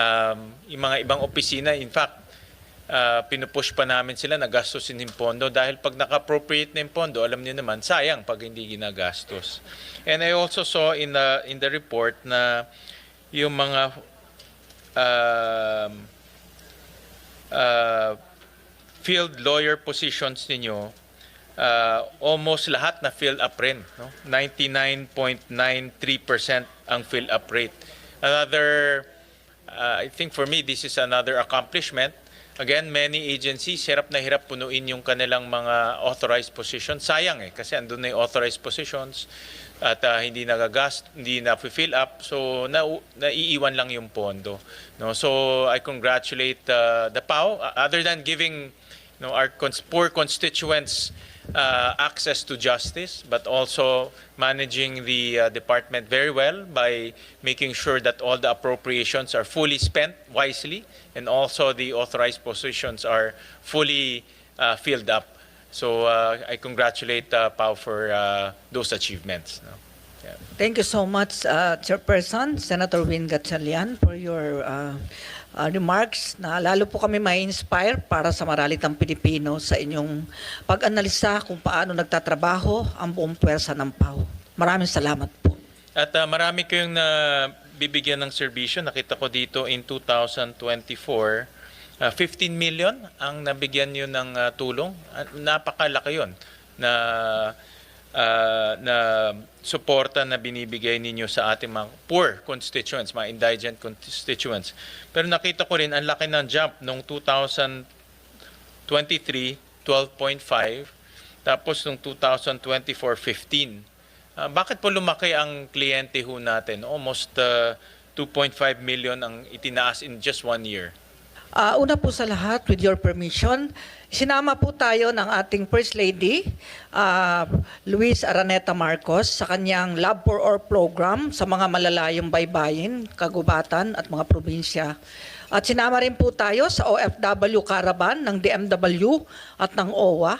Um, yung mga ibang opisina, in fact, uh, pinupush pa namin sila na gastusin yung pondo dahil pag naka-appropriate na yung pondo, alam niyo naman, sayang pag hindi ginagastos. And I also saw in the, in the report na yung mga um, uh, field lawyer positions ninyo, uh, almost lahat na fill up rin. No? 99.93% ang fill up rate. Another, uh, I think for me, this is another accomplishment. Again, many agencies, hirap na hirap punuin yung kanilang mga authorized positions. Sayang eh, kasi andun na yung authorized positions at uh, hindi nagagast, hindi na fill up. So, na, naiiwan lang yung pondo. No? So, I congratulate uh, the PAO. Other than giving you know, our cons- poor constituents uh, access to justice, but also managing the uh, department very well by making sure that all the appropriations are fully spent wisely and also the authorized positions are fully uh, filled up. So uh, I congratulate uh, Pau for uh, those achievements. no? Yeah. Thank you so much, uh, Chairperson, Senator Win for your uh, uh, remarks na lalo po kami may inspire para sa maralitang Pilipino sa inyong pag-analisa kung paano nagtatrabaho ang buong pwersa ng PAO. Maraming salamat po. At uh, marami kayong na bibigyan ng serbisyo. Nakita ko dito in 2024, uh, 15 million ang nabigyan nyo ng uh, tulong. Uh, napakalaki yon na uh, na suporta na binibigay ninyo sa ating mga poor constituents, mga indigent constituents. Pero nakita ko rin ang laki ng jump nung 2023, 12.5, tapos nung 2024, 15. Ah, bakit po lumaki ang kliyente ho natin? Almost uh, 2.5 million ang itinaas in just one year. Uh, una po sa lahat, with your permission, sinama po tayo ng ating First Lady, uh, Luis Araneta Marcos, sa kanyang Love for All program sa mga malalayong baybayin, kagubatan at mga probinsya. At sinama rin po tayo sa OFW Caravan ng DMW at ng OWA.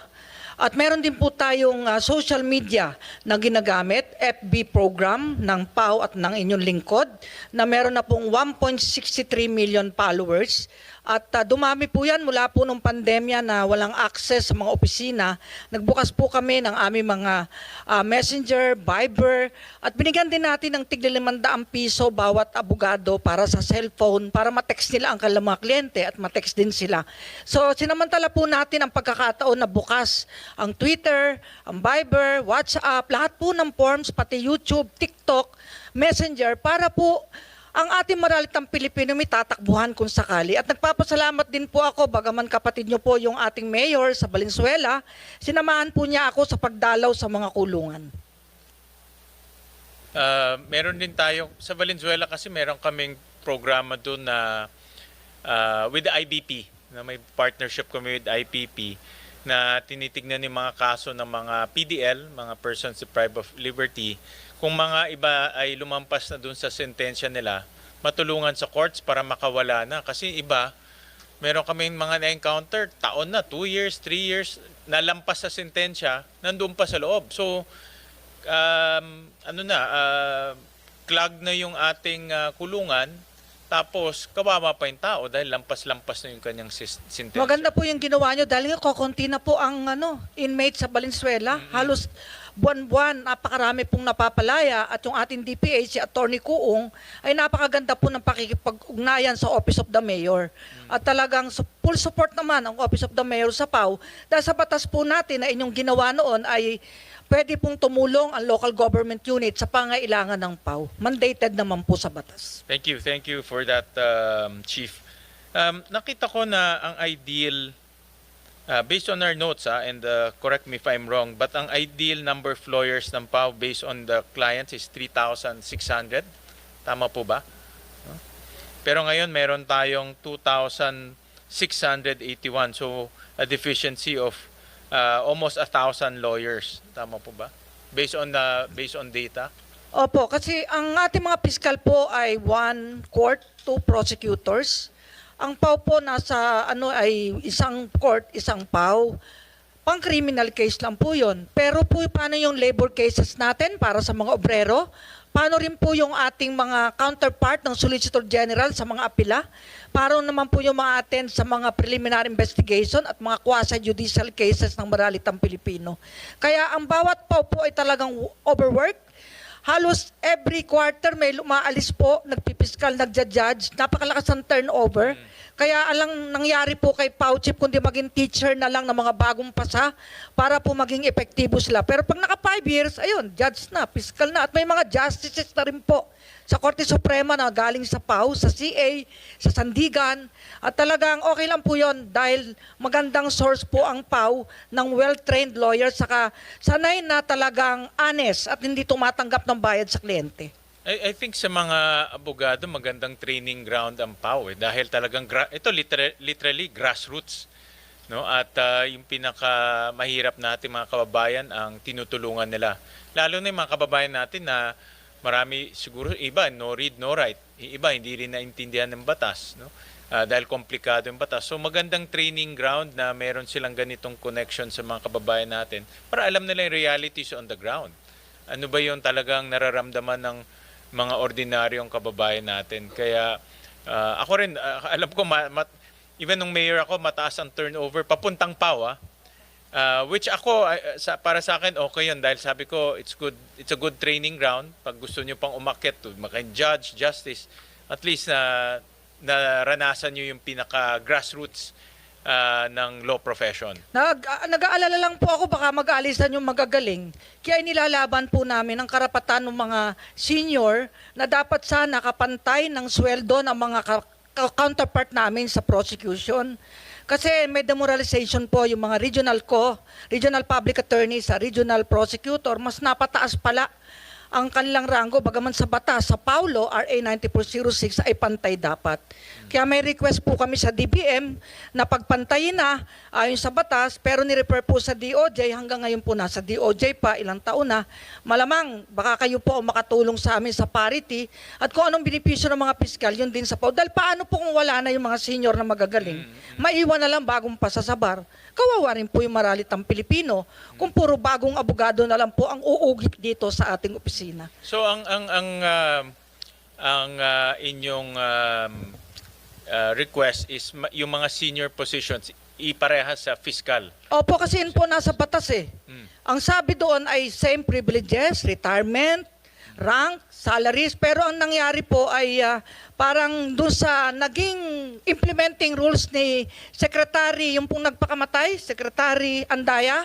At meron din po tayong uh, social media na ginagamit, FB program ng PAO at ng inyong lingkod na meron na pong 1.63 million followers. At uh, dumami po yan mula po nung pandemya na walang access sa mga opisina. Nagbukas po kami ng aming mga uh, messenger, Viber, at binigyan din natin ng tigli 500 piso bawat abogado para sa cellphone para matext nila ang kanilang mga kliyente at matext din sila. So sinamantala po natin ang pagkakataon na bukas ang Twitter, ang Viber, WhatsApp, lahat po ng forms, pati YouTube, TikTok, Messenger, para po ang ating maralitang Pilipino may tatakbuhan kung sakali. At nagpapasalamat din po ako, bagaman kapatid niyo po yung ating mayor sa Valenzuela, sinamahan po niya ako sa pagdalaw sa mga kulungan. Uh, meron din tayo, sa Valenzuela kasi meron kaming programa doon na uh, with the IBP, na may partnership kami with IPP na tinitignan yung mga kaso ng mga PDL, mga persons deprived of liberty, kung mga iba ay lumampas na dun sa sentensya nila, matulungan sa courts para makawala na. Kasi iba, meron kaming mga na-encounter, taon na, 2 years, 3 years, nalampas sa sentensya, nandun pa sa loob. So, um, ano na, uh, clog na yung ating uh, kulungan, tapos kawawa pa yung tao dahil lampas-lampas na yung kanyang sentensya. Maganda po yung ginawa nyo dahil nga kokonti na po ang ano, inmate sa Valenzuela. Halos buwan-buwan, napakarami pong napapalaya at yung ating DPH, si Attorney Kuong, ay napakaganda po ng pakikipag-ugnayan sa Office of the Mayor. At talagang full support naman ang Office of the Mayor sa PAW. Dahil sa batas po natin na inyong ginawa noon ay pwede pong tumulong ang local government unit sa pangailangan ng PAW. Mandated naman po sa batas. Thank you, thank you for that, um, Chief. Um, nakita ko na ang ideal, uh, based on our notes, ah, and uh, correct me if I'm wrong, but ang ideal number of lawyers ng PAW based on the clients is 3,600. Tama po ba? Pero ngayon meron tayong 2,681. So a deficiency of uh, almost a thousand lawyers. Tama po ba? Based on the based on data. Opo, kasi ang ating mga piskal po ay one court, two prosecutors. Ang PAW po nasa ano ay isang court, isang PAW. Pang criminal case lang po 'yon. Pero po paano yung labor cases natin para sa mga obrero? Paano rin po yung ating mga counterpart ng Solicitor General sa mga apila? Paano naman po yung mga attend sa mga preliminary investigation at mga quasi-judicial cases ng maralitang Pilipino? Kaya ang bawat pau po ay talagang overwork. Halos every quarter may lumaalis po, nagpipiskal, nagja-judge. Napakalakas ng turnover. Kaya alang nangyari po kay Pau Chief, kundi maging teacher na lang ng mga bagong pasa para po maging epektibo sila. Pero pag naka 5 years, ayun, judge na, fiscal na. At may mga justices na rin po sa Korte Suprema na galing sa PAU, sa CA, sa Sandigan. At talagang okay lang po yon dahil magandang source po ang PAU ng well-trained lawyer saka sanay na talagang honest at hindi tumatanggap ng bayad sa kliyente. I, I think sa mga abogado, magandang training ground ang PAW eh, dahil talagang ito literal- literally grassroots. No? At ah, yung pinaka mahirap natin mga kababayan ang tinutulungan nila. Lalo na yung mga kababayan natin na marami siguro iba no read no write. Iba hindi rin naintindihan ng batas, no? Ah, dahil komplikado yung batas. So magandang training ground na meron silang ganitong connection sa mga kababayan natin para alam nila yung realities on the ground. Ano ba yung talagang nararamdaman ng mga ordinaryong kababayan natin. Kaya ah, ako rin, ah, alam ko, ma- ma- even nung mayor ako, mataas ang turnover, papuntang PAW, ah. Ah, which ako, ah, sa, para sa akin, okay yun. Dahil sabi ko, it's good it's a good training ground. Pag gusto nyo pang umakyat, to making judge, justice, at least na naranasan nyo yung pinaka-grassroots ah, ng law profession. Nag, nag-aalala lang po ako baka mag-aalisan yung magagaling. Kaya nilalaban po namin ang karapatan ng mga senior na dapat sana kapantay ng sweldo ng mga ka- counterpart namin sa prosecution. Kasi may demoralization po yung mga regional co, regional public attorney sa regional prosecutor, mas napataas pala ang kanilang rango bagaman sa batas sa Paulo RA 9406 ay pantay dapat. Kaya may request po kami sa DBM na pagpantayin na ayon sa batas pero ni-refer po sa DOJ hanggang ngayon po nasa DOJ pa ilang taon na. Malamang baka kayo po ang makatulong sa amin sa parity at kung anong benepisyo ng mga piskal yun din sa Paulo. Dahil paano po kung wala na yung mga senior na magagaling? Maiwan na lang bagong pasasabar. Kawawa rin po yung maralitang Pilipino kung puro bagong abogado na lang po ang uugip dito sa ating opisina. So ang ang ang um, ang uh, inyong um, uh, request is yung mga senior positions iparehas sa fiscal. Opo, kasi yun po nasa batas eh. Mm. Ang sabi doon ay same privileges, retirement, rank, salaries, pero ang nangyari po ay ah, parang doon sa naging implementing rules ni Secretary, yung pong nagpakamatay, Secretary Andaya,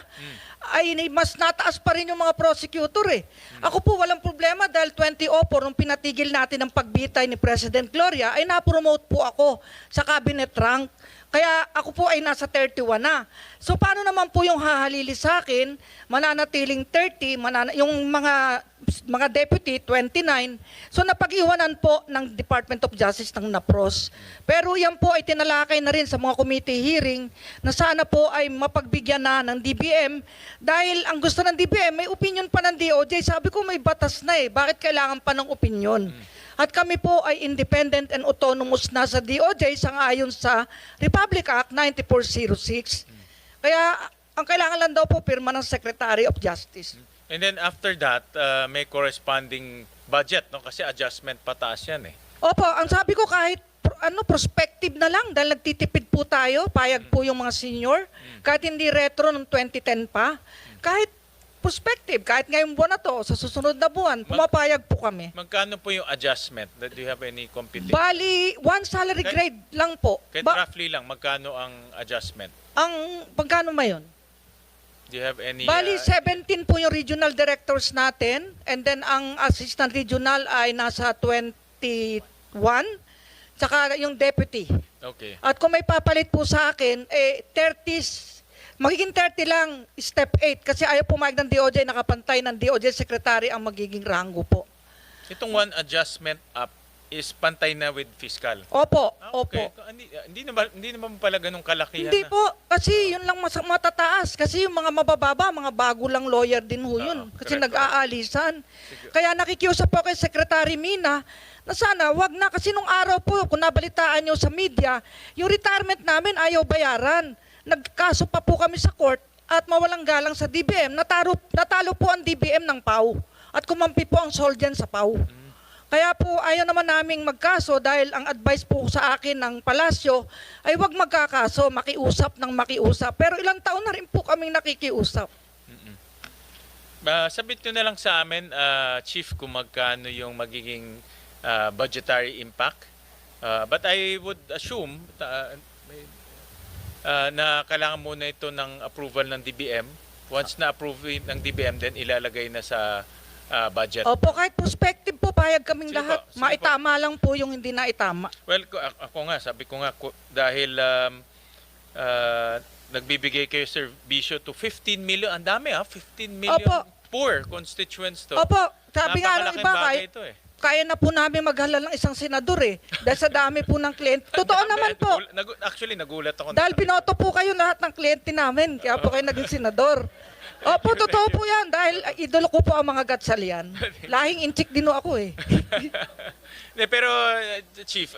ay mas nataas pa rin yung mga prosecutor eh. Ako po walang problema dahil 2004 nung pinatigil natin ang pagbitay ni President Gloria ay na-promote po ako sa cabinet rank. Kaya ako po ay nasa 31 na. So paano naman po yung hahalili sa akin, mananatiling 30, manana, yung mga mga deputy 29. So napag-iwanan po ng Department of Justice ng NAPROS. Pero yan po ay tinalakay na rin sa mga committee hearing na sana po ay mapagbigyan na ng DBM dahil ang gusto ng DBM may opinion pa ng DOJ. Sabi ko may batas na eh. Bakit kailangan pa ng opinion? At kami po ay independent and autonomous na sa DOJ sangayon sa Republic Act 9406. Kaya ang kailangan lang daw po pirma ng Secretary of Justice. And then after that, uh, may corresponding budget no kasi adjustment pataas yan eh. Opo, ang sabi ko kahit ano prospective na lang dahil nagtitipid po tayo, payag po yung mga senior, kahit hindi retro ng 2010 pa, kahit prospective, kahit ngayong buwan na to, sa susunod na buwan, pumapayag po kami. Magkano po yung adjustment? Do you have any computation? Bali, one salary Kahit- grade lang po. Kahit Ba- roughly lang, magkano ang adjustment? ang pagkano ba yun? Do you have any... Bali, uh, 17 po yung regional directors natin. And then, ang assistant regional ay nasa 21. Tsaka yung deputy. okay. At kung may papalit po sa akin, eh, 30s, magiging 30 lang, step 8. Kasi ayaw pumayag ng DOJ, nakapantay ng DOJ secretary ang magiging rango po. Itong one adjustment up is pantay na with fiscal. Opo, Ah, opo. okay. Hindi, hindi, naman, hindi naman pala ganun kalakihan Hindi na. po, kasi yun lang mas matataas. Kasi yung mga mabababa, mga bago lang lawyer din ho yun. Oo, kasi nag-aalisan. Kaya nakikiusap po kay Secretary Mina na sana wag na kasi nung araw po kung nabalitaan nyo sa media, yung retirement namin ayaw bayaran. Nagkaso pa po kami sa court at mawalang galang sa DBM. Natalo, natalo po ang DBM ng PAW. at kumampi po ang Soldian sa PAW. Kaya po ayaw naman naming magkaso dahil ang advice po sa akin ng palasyo ay wag magkakaso, makiusap ng makiusap. Pero ilang taon na rin po kaming nakikiusap. Uh, sabit nyo na lang sa amin, ah, Chief, kung magkano yung magiging ah, budgetary impact. Ah, but I would assume ah, ah, na kailangan muna ito ng approval ng DBM. Once na-approve ng DBM, then ilalagay na sa ah, budget. Opo, kahit prospective po, payag kaming Sige lahat. po, Maitama lang po yung hindi naitama. Well, ko- a- ako nga, sabi ko nga, dahil um, ah, nagbibigay kayo serbisyo to 15 million, ang dami ah, 15 million Opo. poor constituents to. Opo, sabi nga ng iba, kaya, ito eh. Kaya na po namin maghalal ng isang senador eh. Dahil sa dami po ng kliyente. Totoo naman po. Nagul- actually, nagulat ako. Dahil binoto po kayo lahat ng kliyente namin, kaya po kayo naging senador. Opo, totoo po yan. Dahil ah, idolo ko po ang mga gatsalian. Lahing inchik din ako eh. Pero, uh, Chief,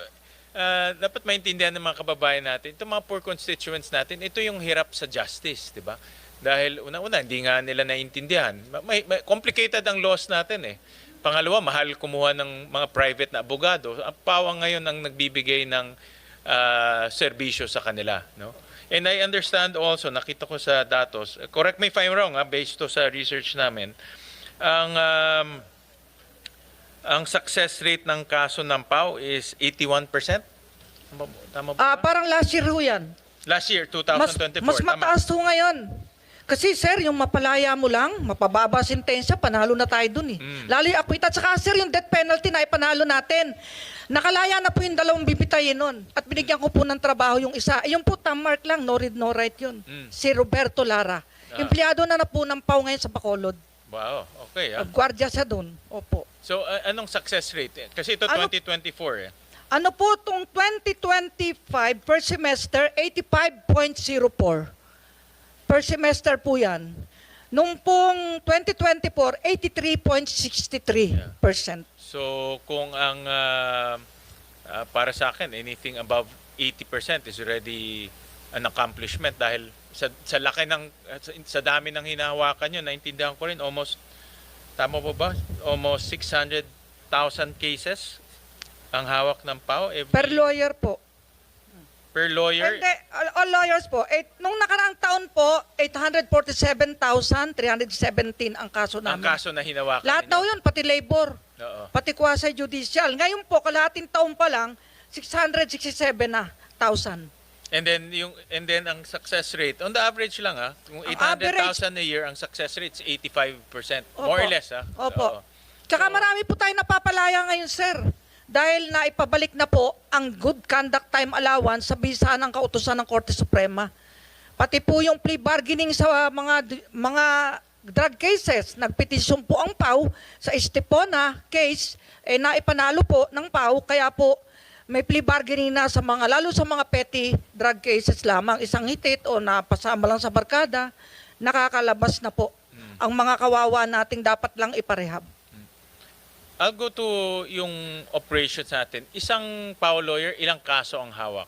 uh, dapat maintindihan ng mga kababayan natin, itong mga poor constituents natin, ito yung hirap sa justice, di ba? Dahil una-una, hindi nga nila naiintindihan. Ma- May, may, complicated ang laws natin eh. Pangalawa, mahal kumuha ng mga private na abogado. Ang pawang ngayon ang nagbibigay ng ah, serbisyo sa kanila. No? And I understand also, nakita ko sa datos, correct me if I'm wrong, ha, based to sa research namin, ang um, ang success rate ng kaso ng PAO is 81%. Tama Tama ba? Ah, parang last year ho yan. Last year, Mas, 2024. mas tama. mataas ho ngayon. Kasi sir, yung mapalaya mo lang, mapababa sentensya, panalo na tayo dun eh. Mm. Lalo yung acquittal. Saka sir, yung death penalty na ipanalo natin. Nakalaya na po yung dalawang bibitayin nun. At binigyan ko po ng trabaho yung isa. Eh, yung po, tamark lang, no read, no write yun. Mm. Si Roberto Lara. Ah. Empleyado na na po ng PAW ngayon sa Bacolod. Wow, okay. ah. Gwardiya siya dun. Opo. So, a- anong success rate? Kasi ito Ano- 2024 eh. Ano po itong 2025 per semester, 85.04. Per semester po yan. Nung pong 2024, 83.63%. So, kung ang ah, ah, para sa akin, anything above 80% is already an accomplishment dahil sa, sa laki ng, sa, sa dami ng hinahawakan nyo, naintindihan ko rin, almost, tama po ba? Almost 600,000 cases ang hawak ng PAO every, Per lawyer po. Per lawyer. Hindi, all, all lawyers po. Eh, nung nakaraang taon po, 847,317 ang kaso ang namin. kaso na hinawakan Lahat daw yun, pati labor. Oo. Pati quasi judicial. Ngayon po, kalahating taon pa lang, 667 na thousand. And then yung and then ang success rate on the average lang ah, kung Ang 800,000 a year ang success rate is 85%. More or Opo. less ah. Opo. Oo. Tsaka marami po tayo napapalaya ngayon, sir. Dahil naipabalik na po ang good conduct time allowance sa bisa ng kautusan ng Korte Suprema. Pati po yung plea bargaining sa mga mga drug cases. Nagpetisyon po ang PAW sa Estepona case, eh naipanalo po ng PAW, kaya po may plea bargaining na sa mga, lalo sa mga petty drug cases lamang, isang hitit o napasama lang sa barkada, nakakalabas na po ang mga kawawa nating dapat lang iparehab. I'll go to yung operations natin. Isang PAO lawyer, ilang kaso ang hawak?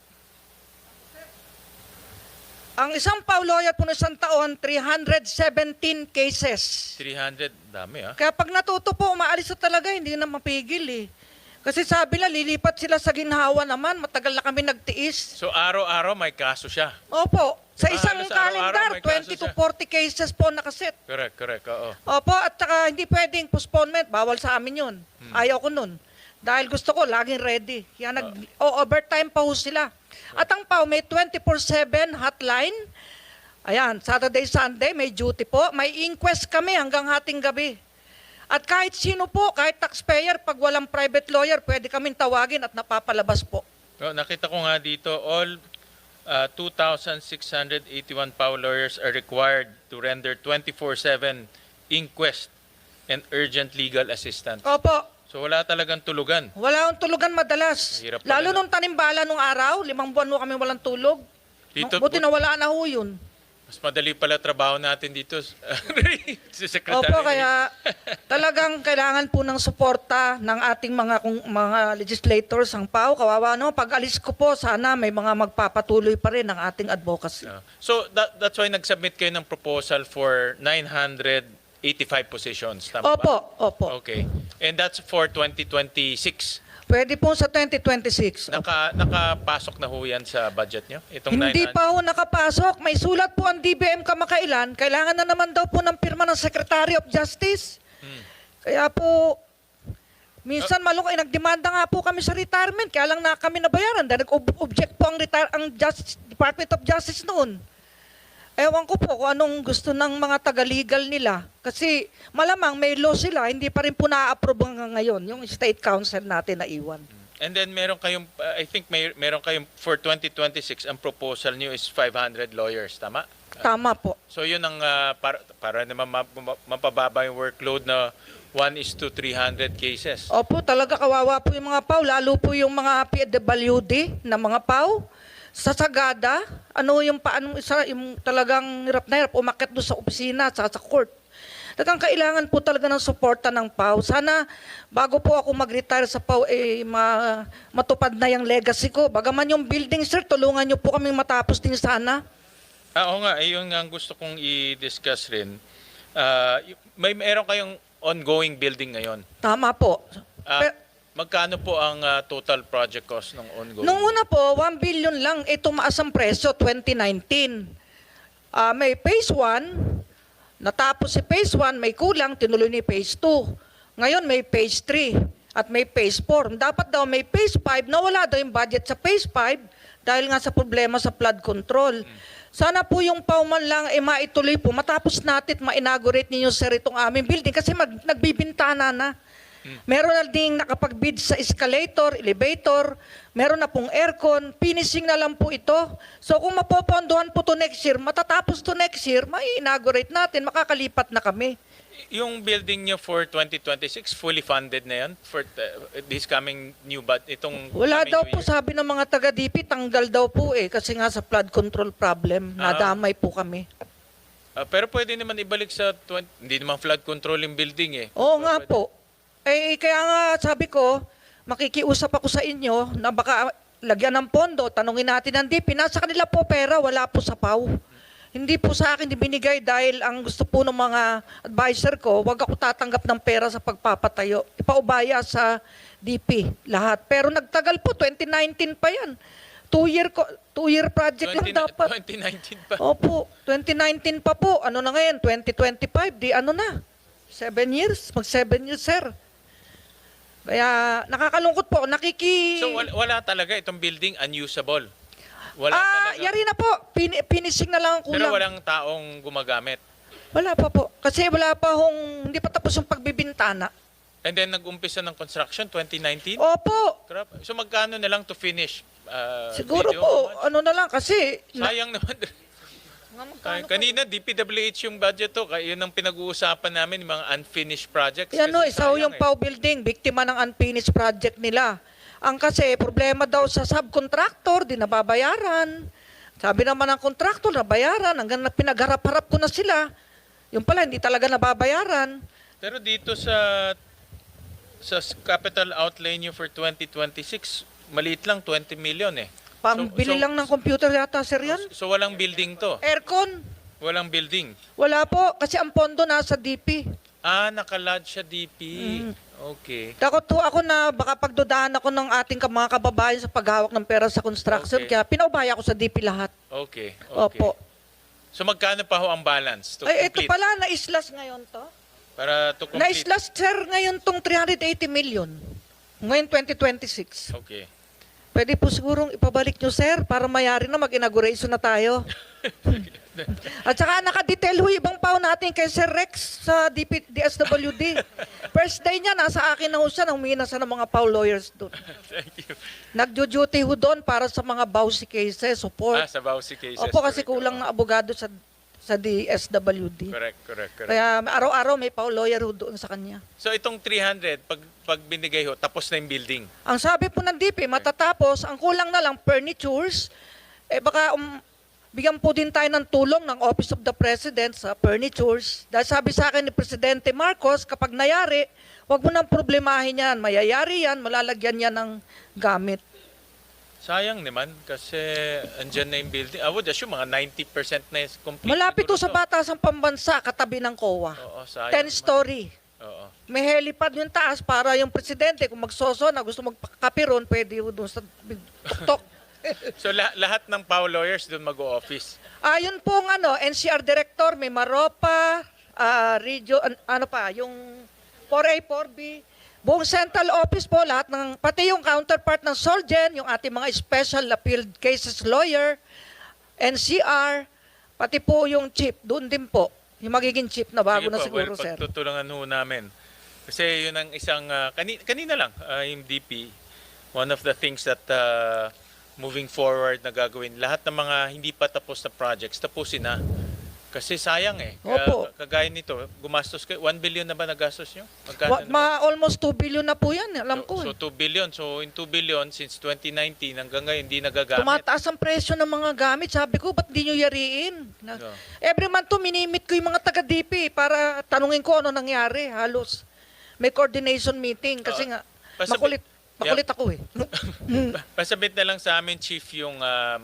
Ang isang PAW lawyer po na isang taon, 317 cases. 300, dami ah. Kaya pag natuto po, umaalis na talaga, hindi na mapigil eh. Kasi sabi nila, lilipat sila sa ginhawa naman, matagal na kami nagtiis. So araw-araw may kaso siya. Opo, sa Diba, isang halos araw-araw kalendar, may kaso 20 to siya. 40 cases po nakaset. Correct, correct. Oo. Opo, at saka hindi pwedeng postponement, bawal sa amin yun. Hmm. Ayaw ko nun. Dahil gusto ko, laging ready. Kaya nag, o overtime pa ho sila. At ang PAW may 24-7 hotline. Ayan, Saturday, Sunday, may duty po. May inquest kami hanggang hating gabi. At kahit sino po, kahit taxpayer, pag walang private lawyer, pwede kaming tawagin at napapalabas po. So, nakita ko nga dito, all uh, 2,681 PAO lawyers are required to render 24-7 inquest and urgent legal assistance. Opo, So wala talagang tulugan. wala akong tulugan madalas. Hirap pala Lalo na- nung tanimbala nung araw, limang buwan mo kami walang tulog. Dito, Buti na wala na ho yun. Mas madali pala trabaho natin dito si Secretary. Opo, kaya talagang kailangan po ng suporta ng ating mga kung, mga legislators, ang PAO. Kawawa no, pag alis ko po, sana may mga magpapatuloy pa rin ng ating advocacy. Uh, so that, that's why nag-submit kayo ng proposal for 900 85 positions. Tama Opo, ba? opo. Okay. And that's for 2026. Pwede po sa 2026. Naka, nakapasok na ho yan sa budget nyo? Itong Hindi 900? pa ho nakapasok. May sulat po ang DBM kamakailan. Kailangan na naman daw po ng pirma ng Secretary of Justice. Hmm. Kaya po, minsan malungkot, eh, nagdemanda nga po kami sa retirement. Kaya lang na kami nabayaran dahil nag-object po ang, retire, ang Justice, Department of Justice noon. Ewan ko po kung anong gusto ng mga taga-legal nila. Kasi malamang may law sila, hindi pa rin po na-approve ngayon, yung State Council natin na iwan. And then meron kayong, uh, I think may, meron kayong for 2026, ang proposal nyo is 500 lawyers, tama? Tama po. So yun ang uh, para, para naman ma- ma- mapababa yung workload na 1 is to 300 cases. Opo, talaga kawawa po yung mga PAW, lalo po yung mga PWD na mga PAW. Sa Sagada, ano yung paano isa yung talagang hirap na hirap umakyat doon sa opisina sa sa court. Talagang kailangan po talaga ng suporta ng PAW. Sana bago po ako mag-retire sa PAW, eh, ma- matupad na yung legacy ko. Bagaman yung building, sir, tulungan niyo po kaming matapos din sana. Ah, oo nga, ayun nga ang gusto kong i-discuss rin. Y- may meron kayong ongoing building ngayon. Tama po. Ah, Pe- magkano po ang ah, total project cost ng ongoing? Nung una po, 1 billion lang, eh tumaas ang presyo 2019. Ah, may phase 1, natapos si phase 1, may kulang, tinuloy ni phase 2. Ngayon may phase 3 at may phase 4. Dapat daw may phase 5, nawala daw yung budget sa phase 5 dahil nga sa problema sa flood control. Sana po yung pauman lang eh maituloy po. Matapos natin ma-inaugurate ninyo sir itong aming building kasi mag, nagbibintana na. Meron na ding nakapag-bid sa escalator, elevator, meron na pong aircon, finishing na lang po ito. So kung mapopondohan po to next year, matatapos to next year, mai-inaugurate natin, makakalipat na kami. Yung building nyo for 2026, fully funded na yan for uh, this coming new bud itong Wala coming daw new po year? sabi ng mga taga-DP, tanggal daw po eh, kasi nga sa flood control problem, Ah. nadamay po kami. Ah, pero pwede naman ibalik sa 20, hindi naman flood control yung building eh. Oo nga po. Eh, kaya nga sabi ko, makikiusap ako sa inyo na baka lagyan ng pondo, tanungin natin ang DP, nasa kanila po pera, wala po sa PAW. Hindi po sa akin binigay dahil ang gusto po ng mga advisor ko, wag ako tatanggap ng pera sa pagpapatayo. Ipaubaya sa DP lahat. Pero nagtagal po, 2019 pa yan. Two-year, ko- two-year project lang 20 dapat. 2019 pa. Opo, 2019 pa po. Ano na ngayon? 2025, di ano na? Seven years? Mag seven years, sir. Kaya nakakalungkot po. Nakiki... So wala, wala talaga itong building unusable. Wala ah, talaga. yari na po. Pin- finishing na lang ang Pero kulang. walang taong gumagamit. Wala pa po. Kasi wala pa hong... Hindi pa tapos yung pagbibintana. And then nag-umpisa ng construction 2019. Opo. Grabe. So magkano na lang to finish? Ah, Siguro video? po, ano na lang kasi... na- Sayang naman. Mga magkano po? Kanina, DPWH yung budget to. Kaya yun ang pinag-uusapan namin, yung mga unfinished projects. Yan o, Kasi isa ho yung eh. PAW building, biktima ng unfinished project nila. Ang kasi, problema daw sa subcontractor, di nababayaran. Sabi naman ng contractor, nabayaran. Hanggang na pinagharap-harap ko na sila. Yung pala, hindi talaga nababayaran. Pero dito sa sa capital outlay nyo for 2026, maliit lang, 20 million eh. Pang So- so- lang ng computer yata, sir, yan. So walang building to. Aircon, Walang building. wala po. Kasi ang pondo nasa DP. Ah, nakalodge sa DP. Mm. Okay. Takot po ako na baka pagdudahan ako ng ating mga kababayan sa paghawak ng pera sa construction. Okay. Kaya pinaubaya ko sa DP lahat. Okay. okay. Opo. So magkano pa ho ang balance to Ay, ito complete? pala, na-islas ngayon to. Para to complete. Na-islas, sir, ngayon tong 380 million. Ngayon 2026. Okay. Pwede po sigurong ipabalik nyo, sir, para mayari na mag-inauguration na tayo. At saka nakadetail ho ibang pao natin kay Sir Rex sa DP, DSWD. First day niya, nasa akin na ho siya, nang huminasa ng mga pao lawyers doon. Thank you. Nagjo-duty ho doon para sa mga bawsi cases, support. Ah, sa Bausi cases. Opo, kasi kulang na abogado sa sa DSWD. Correct, correct, correct. Kaya araw-araw may pao lawyer ho doon sa kanya. so itong 300, pag, pag binigay ho, tapos na yung building. Ang sabi po ng DP, matatapos, ang kulang na lang furnitures, eh baka um, bigyan po din tayo ng tulong ng Office of the President sa furnitures. Dahil sabi sa akin ni Presidente Marcos, kapag nayari, wag mo nang problemahin yan. Mayayari yan, malalagyan yan ng gamit. Sayang naman kasi andyan na yung building. I would assume mga 90% na is complete. Malapit to siguro sa batasan pambansa, katabi ng COA. Oo, sayang. 10 naman. story. Oo. May helipad yung taas para yung presidente, kung magsoso na gusto magpakapiron, pwede yun doon sa tuktok. So la- lahat ng PAO lawyers doon mag-o-office. Ayun pong ano, NCR Director, may Maropa, ah, Regio, an- ano pa, yung 4A, 4B, buong central office po, lahat ng, pati yung counterpart ng Solgen, yung ating mga special appeal cases lawyer, NCR, pati po yung chief, doon din po. Yung magiging chief na bago Sige na po, siguro, well, sir. pagtutulungan ho namin. Kasi yun ang isang, ah, kani- kanina lang, ah, yung DP, one of the things that ah, moving forward na gagawin, lahat ng mga hindi pa tapos na projects, tapusin na. Kasi sayang eh. Kaya, Opo. kagaya nito, gumastos kayo, 1 billion na ba nagastos nyo? Magkano Wa- na ba? ma, almost 2 billion na po yan, alam ko. So, eh. so 2 billion. So in 2 billion since 2019 hanggang ngayon hindi nagagamit. Tumataas ang presyo ng mga gamit. Sabi ko, ba't di nyo yariin? Na- No. Every month to, minimit ko yung mga taga-DP para tanungin ko ano nangyari. Halos may coordination meeting kasi Ah, nga, basta- makulit, makulit ako eh. Pasabit na lang sa amin chief yung um,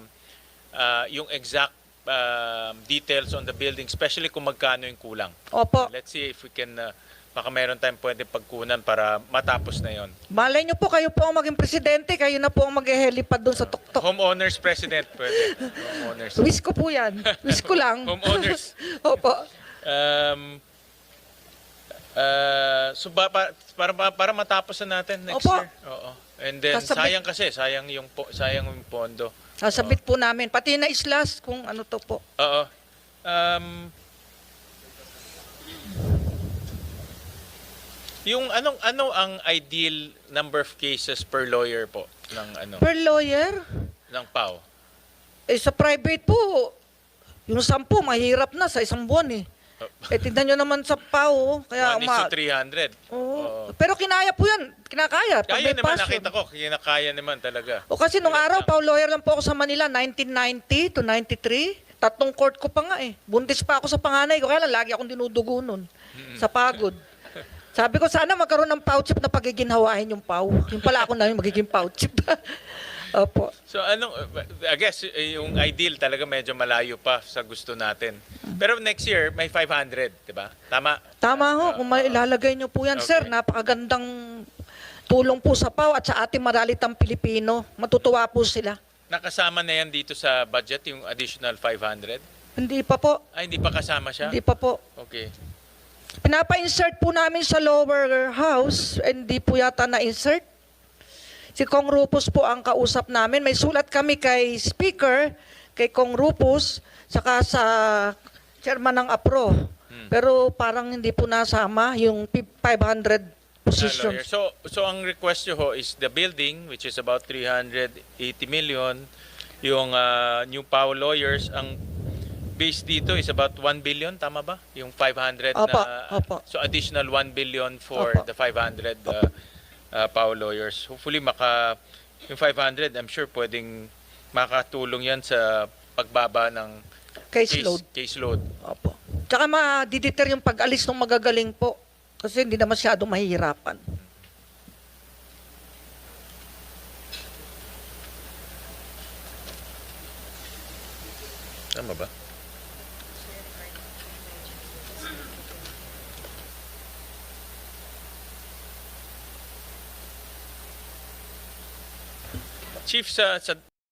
ah, yung exact um, details on the building especially kung magkano yung kulang. Opo, Let's see if we can uh, baka meron tayong pwede pagkunan para matapos na yon. malay nyo po, kayo po ang maging presidente, kayo na po ang mag-helipad doon sa tuktok. Homeowners president pwede. Homeowners. Wish ko po yan. Wish ko lang. Homeowners. Opo. Um, uh, so ba, pa- para, para para matapos na natin next Opo. year. Oo. And then Kasabit- sayang kasi, sayang yung po, sayang yung pondo. Sasabit po namin. Pati na islas kung ano to po. Oo. Um, yung anong ano ang ideal number of cases per lawyer po ng ano Per lawyer, ng PAO? eh sa private po, yung sampu, mahirap na sa isang buwan eh. Eh, tignan nyo naman sa PAO, kaya One is uma... to 300. Oo. Oo. Pero kinaya po yan. Kinakaya. Pag Kaya may naman passion. nakita ko, kinakaya naman talaga. O kasi nung araw. Pao lawyer lang po ako sa Manila, 1990 to 93. Tatlong court ko pa nga eh. Buntis pa ako sa panganay ko. Kaya lang, lagi akong dinudugo nun. Sa pagod. Sabi ko, sana magkaroon ng Pao chip na pagiginhawain yung Pao. Yung pala ako na yung magiging Pao chip. Opo. So anong I guess eh, yung ideal talaga medyo malayo pa sa gusto natin. Pero next year may 500, 'di ba? Tama. Tama ho, kung may ilalagay nyo po yan, Okay. sir, napakagandang tulong po sa PAO at sa ating maralitang Pilipino. Matutuwa po sila. Nakasama na yan dito sa budget yung additional 500. Hindi pa po. Ay hindi pa kasama siya. Hindi pa po. Okay. Pinapa-insert po namin sa lower house, hindi po yata na-insert. Si Kong Rupus po ang kausap namin. May sulat kami kay Speaker, kay Kong Rupus, saka sa chairman ng APRO. Pero parang hindi po nasama yung pi- 500 Na lawyer. positions. So so ang request nyo ho is the building which is about 380 million. Yung ah, new PAO lawyers ang base dito is about 1 billion, tama ba? Yung 500 Opo, na opo. so additional 1 billion for Opo. the 500 uh, uh, PAO lawyers. Hopefully maka yung 500 I'm sure pwedeng makatulong yan sa pagbaba ng Case load. case load. Opo. Tsaka ma-deter yung pag-alis ng magagaling po. Kasi hindi na masyadong mahihirapan. Tama ba? Chief, sa, sa